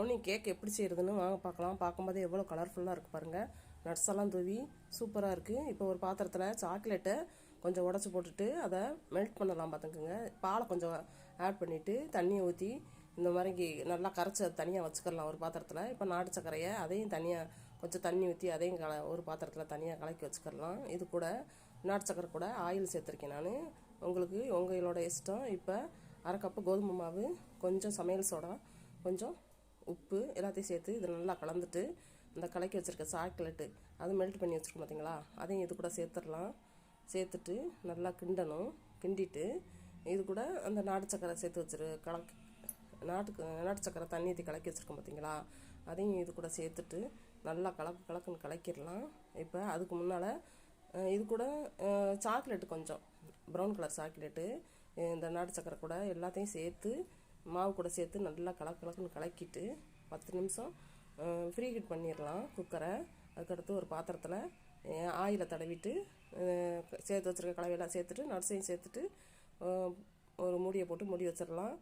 Brownie cake எப்படி செய்கிறதுன்னு வாங்க பார்க்கலாம். பார்க்கும்போது எவ்வளோ கலர்ஃபுல்லாக இருக்குது பாருங்கள் நட்ஸ் எல்லாம் தூவி சூப்பராக இருக்குது இப்போ ஒரு பாத்திரத்தில் சாக்லேட்டை கொஞ்சம் உடச்சி போட்டுட்டு அதை மெல்ட் பண்ணலாம் பார்த்துக்குங்க. பாலை கொஞ்சம் ஆட் பண்ணிவிட்டு தண்ணியை ஊற்றி இந்த மாதிரி கி- நல்லா கரைச்சி அதை தனியாக வச்சுக்கலாம் ஒரு பாத்திரத்தில். இப்போ நாட்டு சர்க்கரையை அதையும் தனியாக கொஞ்சம் தண்ணி ஊற்றி அதையும் கல ஒரு பாத்திரத்தில் தனியாக கலக்கி வச்சுக்கலாம். இது கூட நாட்டு சர்க்கரை கூட ஆயில் சேர்த்துருக்கேன் நான். உங்களுக்கு உங்களோட இஷ்டம். இப்போ அரை கப்பு கோதுமை மாவு கொஞ்சம் சமையல் சோடா கொஞ்சம் உப்பு எல்லாத்தையும் சேர்த்து இதில் நல்லா கலந்துட்டு இந்த கலக்கி வச்சுருக்க சாக்லேட்டு அது மெல்ட் பண்ணி வச்சுருக்கோம் பார்த்தீங்களா அதையும் இது கூட சேர்த்துடலாம். சேர்த்துட்டு நல்லா கிண்டணும். கிண்டிட்டு இது கூட அந்த நாட்டு சக்கரை சேர்த்து வச்சுரு கலக்கி நாட்டுக்கு நாட்டு சக்கரை தண்ணி ஊற்றி கலக்கி வச்சுருக்கோம் பார்த்தீங்களா அதையும் இது கூட சேர்த்துட்டு நல்லா கலக்கு கலக்குன்னு கலக்கிடலாம். இப்போ அதுக்கு முன்னால் இது கூட சாக்லேட்டு கொஞ்சம். ப்ரௌன் கலர் சாக்லேட்டு இந்த நாட்டு சக்கரை கூட எல்லாத்தையும் சேர்த்து மாவு கூட சேர்த்து நல்லா கலக்கு கலக்குன்னு கலக்கிட்டு பத்து நிமிஷம் ஃப்ரீ ஹீட் பண்ணிடலாம் குக்கரை அதுக்கடுத்து ஒரு பாத்திரத்தில் ஆயிலை தடவிட்டு சேர்த்து வச்சுருக்க கலவையெல்லாம் சேர்த்துட்டு நட்ஸையும் சேர்த்துட்டு ஒரு மூடியை போட்டு மூடி வச்சிடலாம்.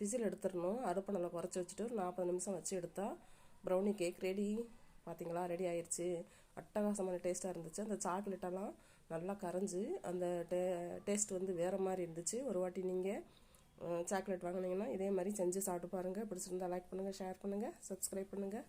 விசில் எடுத்துடணும். அடுப்பை நல்லா குறைச்சி வச்சுட்டு ஒரு நாற்பது நிமிஷம் வச்சு எடுத்தால் ப்ரௌனி கேக் ரெடி பார்த்தீங்களா ரெடி ஆயிடுச்சு அட்டகாசமான டேஸ்ட்டாக இருந்துச்சு. அந்த சாக்லேட்டெல்லாம் நல்லா கரைஞ்சி அந்த டே டேஸ்ட் வந்து வேறு மாதிரி இருந்துச்சு. ஒரு வாட்டி நீங்கள் சாக்லேட் வாங்கினீங்கன்னா இதே மாதிரி செஞ்சு சாப்பிட்டு பாருங்கள் பிடிச்சிருந்தா லைக் பண்ணுங்கள் ஷேர் பண்ணுங்கள் சப்ஸ்கிரைப் பண்ணுங்கள்